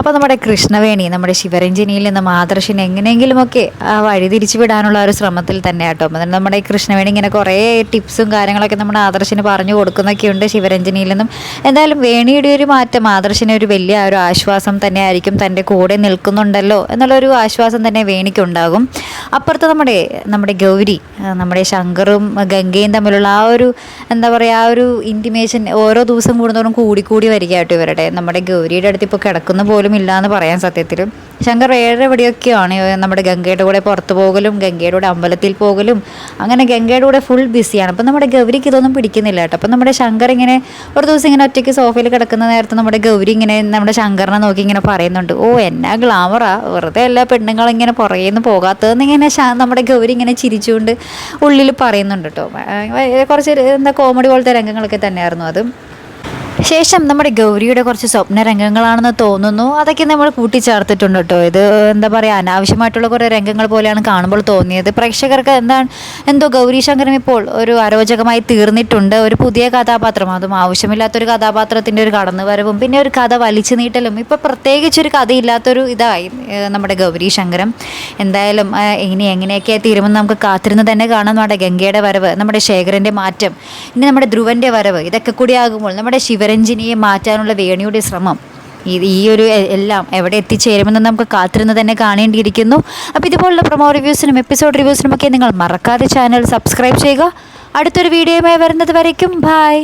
അപ്പോൾ നമ്മുടെ കൃഷ്ണവേണി നമ്മുടെ ശിവരഞ്ജനിയിൽ നിന്ന് ആദർശിനെ എങ്ങനെയെങ്കിലുമൊക്കെ ആ വഴി തിരിച്ചു വിടാനുള്ള ഒരു ശ്രമത്തിൽ തന്നെ കേട്ടോ അപ്പം നമ്മുടെ ഈ കൃഷ്ണവേണി ഇങ്ങനെ കുറേ ടിപ്സും കാര്യങ്ങളൊക്കെ നമ്മുടെ ആദർശിന് പറഞ്ഞു കൊടുക്കുന്നൊക്കെയുണ്ട് ശിവരഞ്ജനിയിൽ നിന്നും. എന്തായാലും വേണിയുടെ ഒരു മാറ്റം ആദർശിന് ഒരു വലിയ ഒരു ആശ്വാസം തന്നെ ആയിരിക്കും തന്റെ കൂടെ നിൽക്കുന്നുണ്ടല്ലോ എന്നുള്ളൊരു ആശ്വാസം തന്നെ വേണിക്കുണ്ടാകും അപ്പുറത്ത് നമ്മുടെ നമ്മുടെ ഗൗരി നമ്മുടെ ശങ്കറും ഗംഗയും തമ്മിലുള്ള ആ ഒരു എന്താ പറയുക ആ ഒരു ഇന്റിമേഷൻ ഓരോ ദിവസം കൂടുന്നതോറും കൂടിക്കൂടി വരികയായിട്ട് കേട്ടോ ഇവരുടെ. നമ്മുടെ ഗൗരിയുടെ അടുത്ത് ഇപ്പോൾ കിടക്കുന്ന പോലും ഇല്ല എന്ന് പറയാൻ സത്യത്തിൽ ശങ്കർ ഏറെ എവിടെയൊക്കെയാണ് നമ്മുടെ ഗംഗയുടെ കൂടെ പുറത്തു പോകലും ഗംഗയുടെ കൂടെ അമ്പലത്തിൽ പോകലും. അങ്ങനെ ഗംഗയുടെ കൂടെ ഫുൾ ബിസിയാണ് അപ്പം നമ്മുടെ ഗൗരിക്ക് ഇതൊന്നും പിടിക്കുന്നില്ല കേട്ടോ. അപ്പം നമ്മുടെ ശങ്കർ ഇങ്ങനെ ഒരു ദിവസം ഇങ്ങനെ ഒറ്റയ്ക്ക് സോഫയിൽ കിടക്കുന്ന നേരത്ത് നമ്മുടെ ഗൗരി ഇങ്ങനെ നമ്മുടെ ശങ്കറിനെ നോക്കി ഇങ്ങനെ പറയുന്നുണ്ട് ഓ എന്നാ ഗ്ലാമറാ വെറുതെ എല്ലാ പെണ്ണുങ്ങളും ഇങ്ങനെ പുറകെ നിന്ന് പോകാത്തതെന്ന് ഇങ്ങനെ നമ്മുടെ ഗൗരി ഇങ്ങനെ ചിരിച്ചുകൊണ്ട് ഉള്ളിൽ പറയുന്നുണ്ട് കേട്ടോ. കുറച്ച് എന്താ കോമഡി പോലത്തെ രംഗങ്ങളൊക്കെ തന്നെയായിരുന്നു അത്. ശേഷം നമ്മുടെ ഗൗരിയുടെ കുറച്ച് സ്വപ്ന രംഗങ്ങളാണെന്ന് തോന്നുന്നു. അതൊക്കെ നമ്മൾ കൂട്ടിച്ചേർത്തിട്ടുണ്ട് കേട്ടോ. ഇത് എന്താ പറയുക അനാവശ്യമായിട്ടുള്ള കുറേ രംഗങ്ങൾ പോലെയാണ് കാണുമ്പോൾ തോന്നിയത്. പ്രേക്ഷകർക്ക് എന്താണ് എന്തോ ഗൗരി ശങ്കരം ഇപ്പോൾ ഒരു അരോചകമായി തീർന്നിട്ടുണ്ട്. ഒരു പുതിയ കഥാപാത്രം അതും ആവശ്യമില്ലാത്തൊരു കഥാപാത്രത്തിന്റെ ഒരു കടന്നുവരവും പിന്നെ ഒരു കഥ വലിച്ചു നീട്ടലും ഇപ്പോൾ പ്രത്യേകിച്ചൊരു കഥയില്ലാത്തൊരു ഇതായി നമ്മുടെ ഗൗരി ശങ്കരം എന്തായാലും ഇനി എങ്ങനെയൊക്കെ തീരുമെന്ന് നമുക്ക് കാത്തിരുന്ന് തന്നെ കാണാം. നമ്മുടെ ഗംഗയുടെ വരവ് നമ്മുടെ ശേഖരന്റെ മാറ്റം ഇനി നമ്മുടെ ധ്രുവന്റെ വരവ് ഇതൊക്കെ കൂടി ആകുമ്പോൾ നമ്മുടെ ശിവരഞ്ജിനിയെ മാറ്റാനുള്ള വേണിയുടെ ശ്രമം. ഇത് ഈ ഒരു എല്ലാം എവിടെ എത്തിച്ചേരുമെന്ന് നമുക്ക് കാത്തിരുന്ന് തന്നെ കാണേണ്ടിയിരിക്കുന്നു. അപ്പോൾ ഇതുപോലുള്ള പ്രൊമോ റിവ്യൂസിനും എപ്പിസോഡ് റിവ്യൂസിനും ഒക്കെ നിങ്ങൾ മറക്കാതെ ചാനൽ സബ്സ്ക്രൈബ് ചെയ്യുക. അടുത്തൊരു വീഡിയോയുമായി വരുന്നത് വരയ്ക്കും. ബായ്